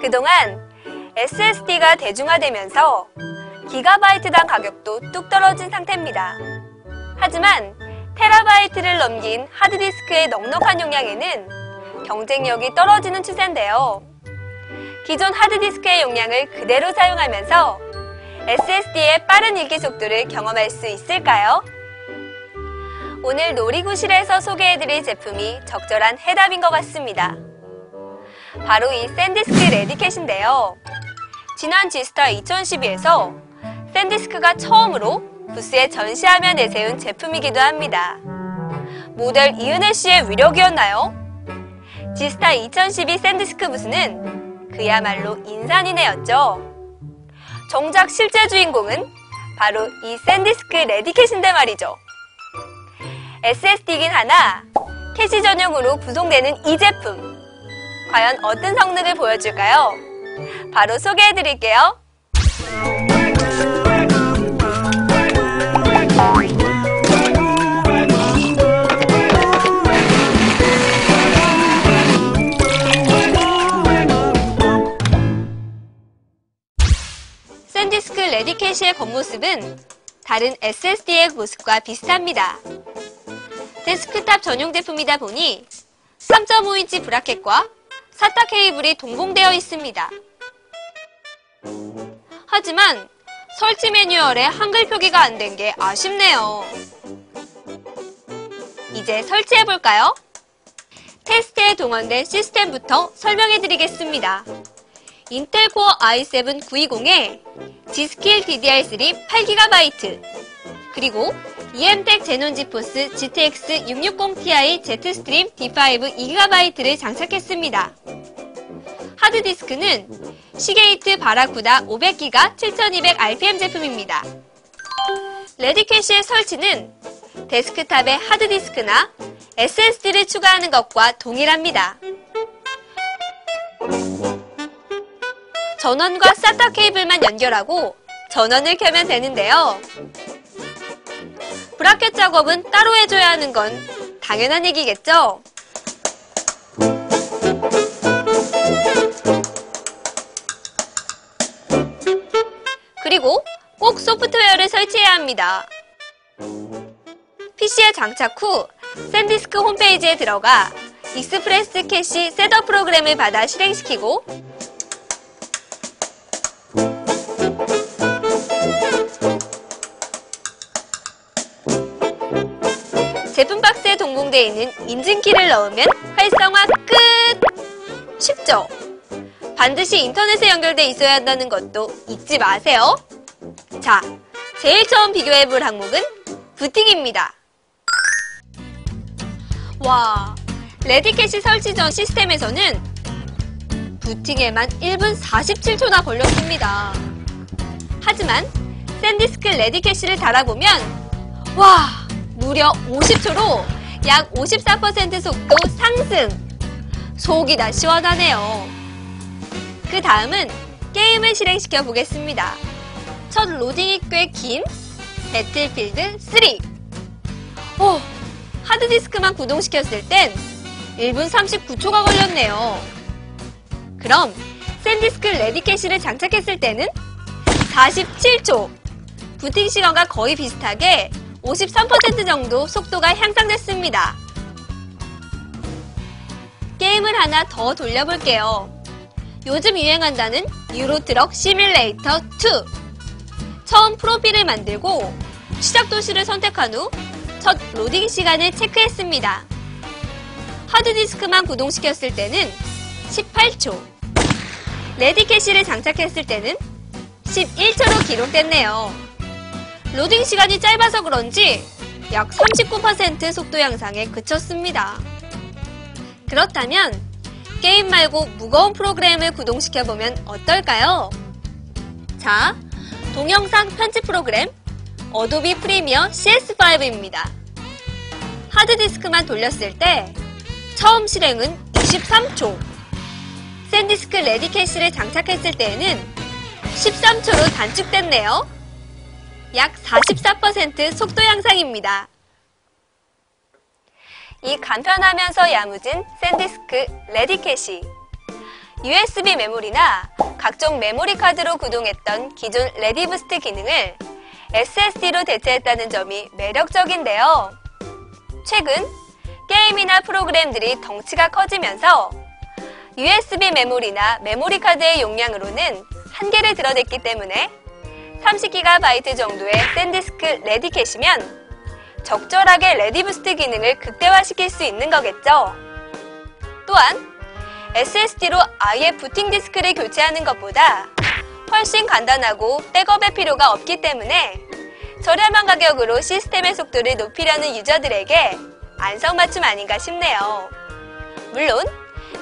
그동안 SSD가 대중화되면서 기가바이트당 가격도 뚝 떨어진 상태입니다. 하지만 테라바이트를 넘긴 하드디스크의 넉넉한 용량에는 경쟁력이 떨어지는 추세인데요. 기존 하드디스크의 용량을 그대로 사용하면서 SSD의 빠른 읽기 속도를 경험할 수 있을까요? 오늘 놀이구실에서 소개해드릴 제품이 적절한 해답인 것 같습니다. 바로 이 샌디스크 레디캣인데요. 지난 지스타 2012에서 샌디스크가 처음으로 부스에 전시하며 내세운 제품이기도 합니다. 모델 이은혜 씨의 위력이었나요? 지스타 2012 샌디스크 부스는 그야말로 인산이네였죠. 정작 실제 주인공은 바로 이 샌디스크 레디캣인데 말이죠. SSD긴 하나 캐시 전용으로 구성되는 이 제품 과연 어떤 성능을 보여줄까요? 바로 소개해드릴게요. 샌디스크 레디캐시의 겉모습은 다른 SSD의 모습과 비슷합니다. 데스크탑 전용 제품이다 보니 3.5인치 브라켓과 사타 케이블이 동봉되어 있습니다. 하지만 설치 매뉴얼에 한글 표기가 안 된 게 아쉽네요. 이제 설치해볼까요? 테스트에 동원된 시스템부터 설명해 드리겠습니다. 인텔 코어 i7 920에 G스킬 DDR3 8GB 그리고 EMTEC 제논 지포스 GTX 660ti Z스트림 D5 2GB를 장착했습니다. 하드디스크는 시게이트 바라쿠다 500기가 7200rpm 제품입니다. 레디캐시의 설치는 데스크탑에 하드디스크나 SSD를 추가하는 것과 동일합니다. 전원과 SATA 케이블만 연결하고 전원을 켜면 되는데요. 브라켓 작업은 따로 해줘야 하는 건 당연한 얘기겠죠? 그리고 꼭 소프트웨어를 설치해야 합니다. PC에 장착 후 샌디스크 홈페이지에 들어가 익스프레스 캐시 셋업 프로그램을 받아 실행시키고 제품 박스에 동봉되어 있는 인증키를 넣으면 활성화 끝! 쉽죠? 반드시 인터넷에 연결돼 있어야 한다는 것도 잊지 마세요. 자, 제일 처음 비교해볼 항목은 부팅입니다. 와, 레디캐시 설치 전 시스템에서는 부팅에만 1분 47초나 걸렸습니다. 하지만 샌디스크 레디캐시를 달아보면 와, 무려 50초로 약 54% 속도 상승! 속이 다 시원하네요. 그 다음은 게임을 실행시켜 보겠습니다. 첫 로딩이 꽤 긴 배틀필드 3. 오, 하드디스크만 구동시켰을 땐 1분 39초가 걸렸네요. 그럼 샌디스크 레디캐시를 장착했을 때는 47초. 부팅 시간과 거의 비슷하게 53% 정도 속도가 향상됐습니다. 게임을 하나 더 돌려볼게요. 요즘 유행한다는 유로트럭 시뮬레이터 2. 처음 프로필을 만들고 시작 도시를 선택한 후 첫 로딩 시간을 체크했습니다. 하드디스크만 구동시켰을 때는 18초, 레디 캐시를 장착했을 때는 11초로 기록됐네요. 로딩 시간이 짧아서 그런지 약 39% 속도 향상에 그쳤습니다. 그렇다면 게임 말고 무거운 프로그램을 구동시켜보면 어떨까요? 자, 동영상 편집 프로그램 어도비 프리미어 CS5입니다. 하드디스크만 돌렸을 때 처음 실행은 23초, 샌디스크 레디캐시를 장착했을 때에는 13초로 단축됐네요. 약 44% 속도 향상입니다. 이 간편하면서 야무진 샌디스크 레디캐시 USB 메모리나 각종 메모리 카드로 구동했던 기존 레디부스트 기능을 SSD로 대체했다는 점이 매력적인데요. 최근 게임이나 프로그램들이 덩치가 커지면서 USB 메모리나 메모리 카드의 용량으로는 한계를 드러냈기 때문에 30GB 정도의 샌디스크 레디캐시면 적절하게 레디부스트 기능을 극대화시킬 수 있는 거겠죠. 또한 SSD로 아예 부팅 디스크를 교체하는 것보다 훨씬 간단하고 백업의 필요가 없기 때문에 저렴한 가격으로 시스템의 속도를 높이려는 유저들에게 안성맞춤 아닌가 싶네요. 물론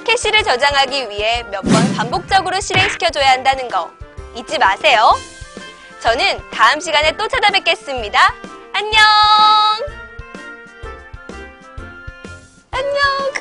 캐시를 저장하기 위해 몇 번 반복적으로 실행시켜줘야 한다는 거 잊지 마세요. 저는 다음 시간에 또 찾아뵙겠습니다. 안녕! 안녕!